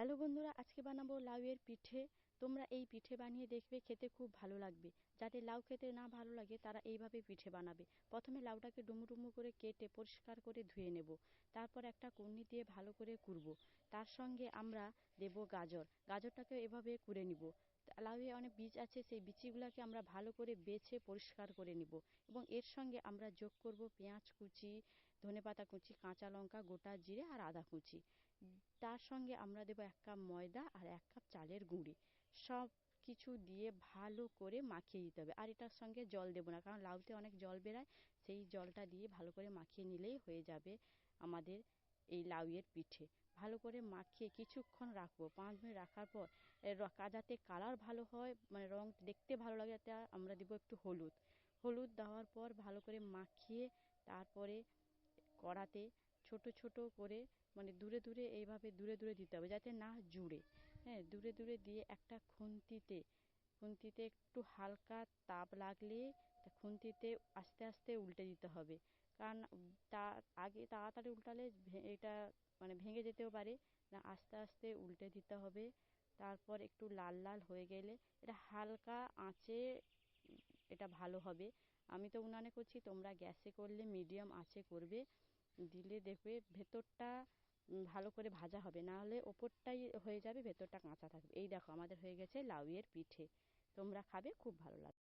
Hello বন্ধুরা, আজকে বানাবো লাউয়ের পিঠে। তোমরা এই পিঠে বানিয়ে দেখবে, খেতে খুব ভালো লাগবে। যাদের লাউ খেতে না ভালো লাগে, তারা এইভাবে পিঠে বানাবে। প্রথমে লাউটাকে ডুমু ডুমু করে কেটে পরিষ্কার করে ধুয়ে নেব। তারপর একটা কুর্নি দিয়ে ভালো করে কুরব তার সঙ্গে আমরা দেব গাজর। গাজরটাকে এভাবে কুড়ে নিব। লাউয়ে অনেক বীজ আছে, সেই বিচিগুলোকে আমরা ভালো করে বেছে পরিষ্কার করে নিব। এবং এর সঙ্গে আমরা যোগ করব পেঁয়াজ কুচি ধনেপাতা কুচি কাঁচা লঙ্কা গোটা জিরে আর আদা কুচি। তার সঙ্গে আমরা দেবো এক কাপ ময়দা আর এক কাপ চালের গুঁড়ি। সব কিছু দিয়ে ভালো করে মাখিয়ে দিতে হবে। আর এটার সঙ্গে জল দেবো না কারণ লাউতে অনেক জল বেরায় সেই জলটা দিয়ে ভালো করে মাখিয়ে নিলেই হয়ে যাবে আমাদের এই লাউয়ের পিঠে। ভালো করে মাখিয়ে কিছুক্ষণ রাখব। পাঁচ মিনিট রাখার পর যাতে কালার ভালো হয় মানে রং দেখতে ভালো লাগে তা আমরা দেবো একটু হলুদ। হলুদ দেওয়ার পর ভালো করে মাখিয়ে তারপরে কড়াতে ছোট ছোট করে মানে দূরে দূরে এইভাবে দূরে দূরে দিতে হবে যাতে না জুড়ে। হ্যাঁ দূরে দূরে দিয়ে একটা খুন্তিতে খুন্তিতে একটু হালকা তাপ লাগলে খুন্তিতে আস্তে আস্তে উল্টে দিতে হবে। কারণ তা আগে তাড়াতাড়ি উল্টালে এটা মানে ভেঙে যেতেও পারে। না, আস্তে আস্তে উল্টে দিতে হবে। তারপর একটু লাল লাল হয়ে গেলে এটা হালকা আঁচে এটা ভালো হবে। আমি তো উনানে করছি, তোমরা গ্যাসে করলে মিডিয়াম আঁচে করবে। দিলে দেখবে ভেতরটা ভালো করে ভাজা হবে। না হলে ওপরটাই হয়ে যাবে, ভেতরটা কাঁচা থাকবে। এই দেখো, আমাদের হয়ে গেছে লাউয়ের পিঠে। তোমরা খাবে, খুব ভালো লাগবে।